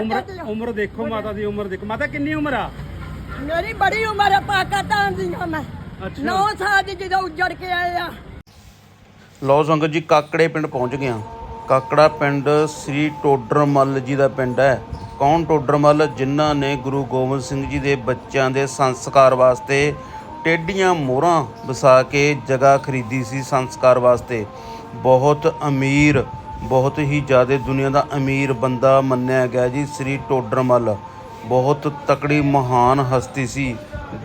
ਉਮਰ ਉਮਰ ਦੇਖੋ ਮਾਤਾ ਦੀ ਉਮਰ ਦੇਖੋ। ਮਾਤਾ ਕਿੰਨੀ ਉਮਰ ਆ? ਮੇਰੀ ਬੜੀ ਉਮਰ ਹੈ ਪਾਕਿਸਤਾਨ ਦੀ ਹਾਂ ਮੈਂ। ਅੱਛਾ। 9 ਸਾਲ ਦੀ ਜਦੋਂ ਉੱਜੜ ਕੇ ਆਏ ਆ। ਲਓ ਸੰਗਤ ਜੀ ਕਾਕੜੇ ਪਿੰਡ ਪਹੁੰਚ ਗਏ ਕਾਕੜਾ ਪਿੰਡ ਸ੍ਰੀ ਟੋਡਰਮੱਲ ਜੀ ਦਾ ਪਿੰਡ ਹੈ। ਕੌਣ ਟੋਡਰਮੱਲ? ਜਿਨ੍ਹਾਂ ਨੇ ਗੁਰੂ ਗੋਬਿੰਦ ਸਿੰਘ ਜੀ ਦੇ ਬੱਚਿਆਂ ਦੇ ਸੰਸਕਾਰ ਵਾਸਤੇ ਟੇਡੀਆਂ ਮੋਹਰਾਂ ਵਸਾ ਕੇ ਜਗ੍ਹਾ ਖਰੀਦੀ ਸੀ ਸੰਸਕਾਰ ਵਾਸਤੇ। ਬਹੁਤ ਅਮੀਰ ਬਹੁਤ ਹੀ ਜ਼ਿਆਦਾ ਦੁਨੀਆ ਦਾ ਅਮੀਰ ਬੰਦਾ ਮੰਨਿਆ ਗਿਆ ਜੀ, ਸ੍ਰੀ ਟੋਡਰਮੱਲ। ਬਹੁਤ ਤਕੜੀ, ਮਹਾਨ ਹਸਤੀ ਸੀ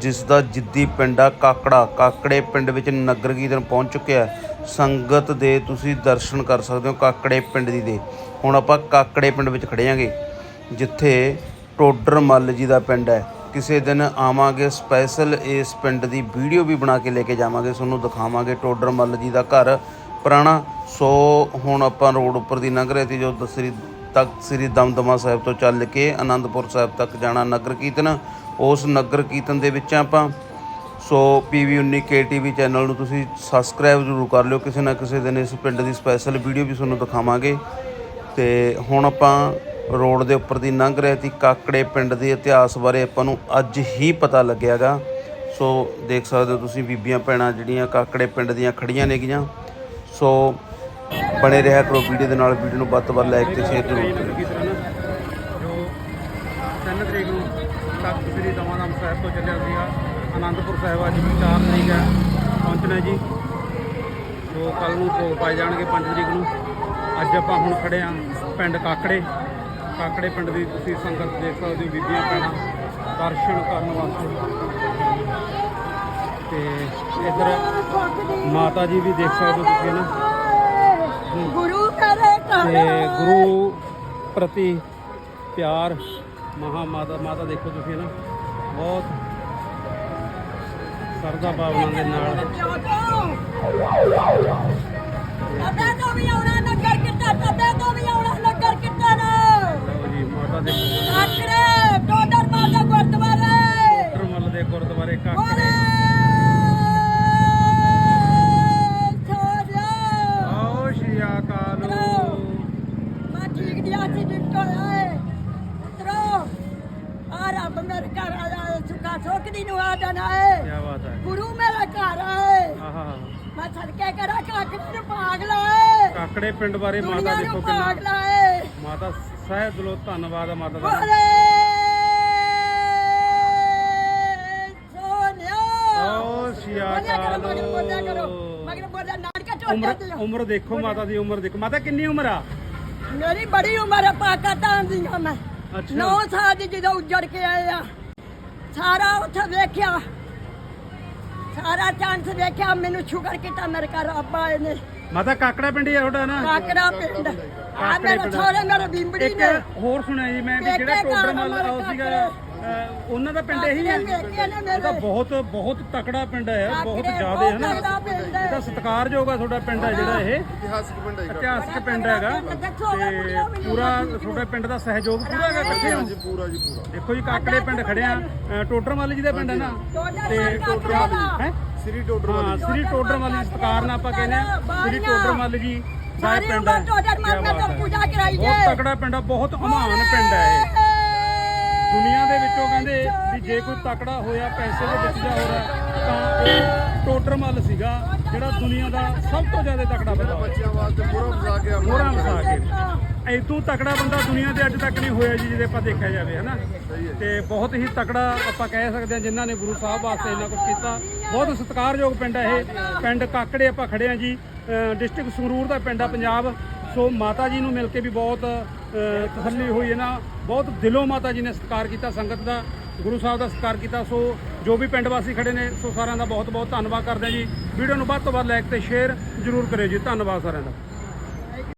ਜਿਸ ਦਾ ਜਿੱਦੀ ਪਿੰਡ ਆ ਕਾਕੜਾ। ਕਾਕੜੇ ਪਿੰਡ ਵਿੱਚ ਨਗਰ ਕੀਰਤਨ ਪਹੁੰਚ ਚੁੱਕਿਆ ਸੰਗਤ ਦੇ ਤੁਸੀਂ ਦਰਸ਼ਨ ਕਰ ਸਕਦੇ ਹੋ ਕਾਕੜੇ ਪਿੰਡ ਦੀ ਦੇ। ਹੁਣ ਆਪਾਂ ਕਾਕੜੇ ਪਿੰਡ ਵਿੱਚ ਖੜੇ ਆਂਗੇ ਜਿੱਥੇ ਟੋਡਰ ਮੱਲ ਜੀ ਦਾ ਪਿੰਡ ਹੈ। ਕਿਸੇ ਦਿਨ ਆਵਾਂਗੇ ਸਪੈਸ਼ਲ ਇਸ ਪਿੰਡ ਦੀ ਵੀਡੀਓ ਵੀ ਬਣਾ ਕੇ ਲੈ ਕੇ ਜਾਵਾਂਗੇ, ਤੁਹਾਨੂੰ ਦਿਖਾਵਾਂਗੇ ਟੋਡਰ ਮੱਲ ਜੀ ਦਾ ਘਰ। ਪੁਰਾਣਾ। ਸੋ ਹੁਣ ਆਪਾਂ ਰੋਡ ਉੱਪਰ ਦੀ ਲੰਘ ਰਹੇ ਸੀ, ਜੋ ਦਸਰੀ ਤੱਕ ਸ੍ਰੀ ਦਮਦਮਾ ਸਾਹਿਬ ਤੋਂ ਚੱਲ ਕੇ ਆਨੰਦਪੁਰ ਸਾਹਿਬ ਤੱਕ ਜਾਣਾ ਨਗਰ ਕੀਰਤਨ। ਉਸ ਨਗਰ ਕੀਰਤਨ ਦੇ ਵਿੱਚ ਆਪਾਂ, ਸੋ PV19 KTV ਚੈਨਲ ਨੂੰ ਤੁਸੀਂ ਸਬਸਕ੍ਰਾਈਬ ਜ਼ਰੂਰ ਕਰ ਲਿਓ। ਕਿਸੇ ਨਾ ਕਿਸੇ ਦਿਨ ਇਸ ਪਿੰਡ ਦੀ ਸਪੈਸ਼ਲ ਵੀਡੀਓ ਵੀ ਤੁਹਾਨੂੰ ਦਿਖਾਵਾਂਗੇ। ਤੇ ਹੁਣ ਆਪਾਂ ਰੋਡ ਦੇ ਉੱਪਰ ਦੀ ਲੰਘ ਰਹੇ ਸੀ, ਕਾਕੜੇ ਪਿੰਡ ਦੇ ਇਤਿਹਾਸ ਬਾਰੇ ਆਪਾਂ ਨੂੰ ਅੱਜ ਹੀ ਪਤਾ ਲੱਗਿਆਗਾ। ਸੋ ਦੇਖ ਸਕਦੇ ਹੋ ਤੁਸੀਂ ਬੀਬੀਆਂ ਭੈਣਾਂ ਜਿਹੜੀਆਂ ਕਾਕੜੇ ਪਿੰਡ ਦੀਆਂ ਖੜੀਆਂ ਨੇਗੀਆਂ। ਸੋ ਬਣੇ ਰਿਹਾ ਕਰੋ ਵੀਡੀਓ ਦੇ ਨਾਲ, ਵੀਡੀਓ ਨੂੰ ਵੱਧ ਤੋਂ ਵੱਧ ਲਾਈਕ ਤੇ ਸ਼ੇਅਰ ਜ਼ਰੂਰ ਨਗਰ ਜੋ 3 ਤਰੀਕ ਨੂੰ ਤਖਤ ਸ੍ਰੀ ਦਮਾਦਮ ਸਾਹਿਬ ਤੋਂ ਚੱਲਿਆ ਸੀਗਾ ਆਨੰਦਪੁਰ ਸਾਹਿਬ, ਅੱਜ ਵੀ 4 ਤਰੀਕ ਹੈ, ਪਹੁੰਚਣਾ ਜੀ। ਜੋ ਕੱਲ ਨੂੰ ਭੋਗ ਪਾਏ ਜਾਣਗੇ 5 ਤਰੀਕ ਨੂੰ। ਅੱਜ ਆਪਾਂ ਹੁਣ ਖੜੇ ਆਂ ਪਿੰਡ ਕਾਕੜੇ। ਕਾਕੜੇ ਪਿੰਡ ਦੀ ਤੁਸੀਂ ਸੰਗਤ ਦੇਖ ਸਕਦੇ ਹੋ, ਬੀਬੀਆਂ ਭੈਣਾਂ, ਦਰਸ਼ਨ ਕਰਨ ਵਾਸਤੇ। ਤੇ ਇਧਰ ਮਾਤਾ ਜੀ ਵੀ ਦੇਖ ਸਕਦੇ ਹੋ ਤੁਸੀਂ ਨਾ? ਗੁਰੂ ਘਰ। ਤੇ ਗੁਰੂ ਪ੍ਰਤੀ ਪਿਆਰ ਮਹਾ ਮਾਤਾ ਮਾਤਾ ਦੇਖੋ ਤੁਸੀਂ ਨਾ? ਬਹੁਤ ਸਰਦਾ ਭਾਵਨਾ ਦੇ ਨਾਲ। ਤਬੇ ਤੋਂ ਵੀ ਆਉਣਾ ਨਗਰ ਕਿੱਤਾ ਤਬੇ ਸੁੱਖਾ ਸੋਕਦੀ ਨੂੰ ਆ ਜਾਣਾ ਹੈ ਕੀ ਬਾਤ ਹੈ। ਗੁਰੂ ਮੇਰਾ ਘਰ ਆਏ। ਆਹਾ। ਮੈਂ ਸਦਕੇ ਕਰਾ ਕਾਕੜੀ ਨੂੰ ਪਾਗ ਲਾਏ। ਕਾਕੜੇ ਪਿੰਡ ਬਾਰੇ ਮਾਤਾ ਦੁਨੀਆ ਦੇਖੋ ਨੂੰ ਕਿੰਨਾ ਮਾਤਾ ਸਹਿ ਦਿਲੋਂ ਧੰਨਵਾਦ ਆ ਮਾਤਾ ਦਾ। ਬੋਲੇ ਸੋਨਿਆ। ਆਓ ਸ਼੍ਰੀ ਬੋਲਿਆ ਕਰੋ ਮਗਰ ਬੋਲਿਆ ਕਰੋ। ਅਕਾਲ ਮਗਰ ਬੋਲਿਆ ਨਾਟਕ ਉਮਰ ਉਮਰ ਦੇਖੋ ਮਾਤਾ ਦੀ ਉਮਰ ਦੇਖੋ। ਮਾਤਾ ਕਿੰਨੀ ਉਮਰ ਆ? ਮੇਰੀ ਬੜੀ ਉਮਰ ਹੈ ਪਾਕਿਸਤਾਨ ਦੀ ਹਾਂ ਮੈਂ। ਅੱਛਾ। 9 ਸਾਲ ਦੀ ਜਦੋਂ ਉੱਜੜ ਕੇ ਆਏ ਆ। ਸਾਰਾ ਉੱਥੇ ਵੇਖਿਆ। ਸਾਰਾ ਚਾਂਸ ਵੇਖਿਆ ਮੈਨੂੰ ਸ਼ੁਕਰ ਕੀਤਾ ਮੇਰੇ ਘਰ ਅੱਬਾ ਆਏ ਨੇ। ਮਾਤਾ ਕਾਕੜਾ ਪਿੰਡ ਹੀ ਆ ਤੁਹਾਡਾ ਨਾ? ਕਾਕੜਾ ਪਿੰਡ। ਆ ਮੇਰੇ। ਸਹੁਰੇ ਮੇਰੇ ਬਿੰਬੜੀ ਇੱਕ ਨੇ। ਹੋਰ ਸੁਣਿਆ ਜੀ ਮੈਂ ਵੀ ਜਿਹੜਾ ਟੋਡਰ ਮੱਲ ਸੀਗਾ। ਅਹ, ਉਹਨਾਂ ਦਾ ਪਿੰਡ ਇਹੀ ਹੈ। ਇਹ ਤਾਂ ਬਹੁਤ ਬਹੁਤ ਤਕੜਾ ਪਿੰਡ ਹੈ ਬਹੁਤ ਜ਼ਿਆਦਾ ਹੈ ਨਾ। ਇਹ ਤਾਂ ਸਤਿਕਾਰਯੋਗ ਆ ਤੁਹਾਡਾ ਪਿੰਡ ਹੈ ਜਿਹੜਾ ਇਹ। ਇਤਿਹਾਸਿਕ ਪਿੰਡ ਹੈ ਇਤਿਹਾਸਕ ਪਿੰਡ ਹੈਗਾ। ਤੇ ਪੂਰਾ ਤੁਹਾਡੇ ਪਿੰਡ ਦਾ ਸਹਿਯੋਗ ਪੂਰਾ ਹੈਗਾ ਇਕੱਠੇ ਹੋ ਜੀ ਪੂਰਾ ਜੀ ਪੂਰਾ। ਦੇਖੋ ਜੀ ਕਾਕੜੇ ਪਿੰਡ ਖੜੇ ਆ। ਅਹ, ਟੋਡਰ ਮੱਲ ਜੀ ਦਾ ਪਿੰਡ ਹੈ ਨਾ। ਤੇ ਮੱਲ ਟੋਡਰ ਕਾਕੜੇ ਮੱਲ ਦਾ। ਹੈ? ਸ੍ਰੀ ਟੋਡਰ ਹਾਂ ਸ੍ਰੀ ਟੋਡਰ ਮੱਲ ਜੀ ਸਤਿਕਾਰ ਨਾਲ ਆਪਾਂ ਕਹਿੰਦੇ ਆ। ਸ੍ਰੀ ਟੋਡਰ ਮੱਲ ਜੀ ਦਾ ਸਾਰੀ ਪਿੰਡ ਹੈ। ਬਹੁਤ ਤਕੜਾ ਪਿੰਡ ਆ ਬਹੁਤ ਅਮਾਨ ਪਿੰਡ ਹੈ ਇਹ। ਵਿੱਚੋਂ ਕਹਿੰਦੇ ਵੀ ਜੇ ਕੋਈ ਤਕੜਾ ਹੋਇਆ ਪੈਸੇ ਦੇ ਵਿੱਚ ਜਾ ਹੋ ਰਿਹਾ ਤਾਂ ਉਹ ਟੋਡਰ ਮੱਲ ਸੀਗਾ ਜਿਹੜਾ ਦੁਨੀਆ ਦਾ ਸਭ ਤੋਂ ਜ਼ਿਆਦਾ ਤਕੜਾ ਬੰਦਾ ਹੋਇਆ। ਬੱਚਿਆਂ ਵਾਸਤੇ ਪੂਰਾ ਕੇ ਆਪਣਾ ਮੋਹਰਾਂ ਵਸਾ ਕੇ। ਇਦੋਂ ਤਕੜਾ ਬੰਦਾ ਦੁਨੀਆ ਤੇ ਅੱਜ ਤੱਕ ਨਹੀਂ ਹੋਇਆ ਜੀ ਜਿਹਦੇ ਆਪਾਂ ਦੇਖਿਆ ਜਾਵੇ ਹਨਾ? ਤੇ ਬਹੁਤ ਹੀ ਤਕੜਾ ਆਪਾਂ ਕਹਿ ਸਕਦੇ ਹਾਂ ਜਿਨ੍ਹਾਂ ਨੇ ਗੁਰੂ ਸਾਹਿਬ ਵਾਸਤੇ ਇੰਨਾ ਕੁਝ ਕੀਤਾ। ਬਹੁਤ ਸਤਿਕਾਰਯੋਗ ਪਿੰਡ ਹੈ ਇਹ। ਪਿੰਡ ਕਾਕੜੇ ਆਪਾਂ ਖੜੇ ਆ ਜੀ। ਡਿਸਟ੍ਰਿਕਟ ਸੰਗਰੂਰ ਦਾ ਪਿੰਡ ਆ ਪੰਜਾਬ। ਸੋ ਮਾਤਾ ਜੀ ਨੂੰ ਮਿਲ ਕੇ ਵੀ ਬਹੁਤ ਤਸੱਲੀ ਹੋਈ ਹੈ ਨਾ। ਬਹੁਤ ਦਿਲੋਂ ਮਾਤਾ ਜੀ ਨੇ ਸਤਿਕਾਰ ਕੀਤਾ, ਸੰਗਤ ਦਾ, ਗੁਰੂ ਸਾਹਿਬ ਦਾ ਸਤਿਕਾਰ ਕੀਤਾ। ਸੋ ਜੋ ਵੀ ਪਿੰਡ ਵਾਸੀ ਖੜੇ ਨੇ, ਸੋ ਸਾਰਿਆਂ ਦਾ ਬਹੁਤ ਬਹੁਤ ਧੰਨਵਾਦ ਕਰਦੇ ਹਾਂ ਜੀ। ਵੀਡੀਓ ਨੂੰ ਵੱਧ ਤੋਂ ਵੱਧ ਲਾਈਕ ਤੇ ਸ਼ੇਅਰ ਜ਼ਰੂਰ ਕਰਿਓ ਜੀ। ਧੰਨਵਾਦ ਸਾਰਿਆਂ ਦਾ।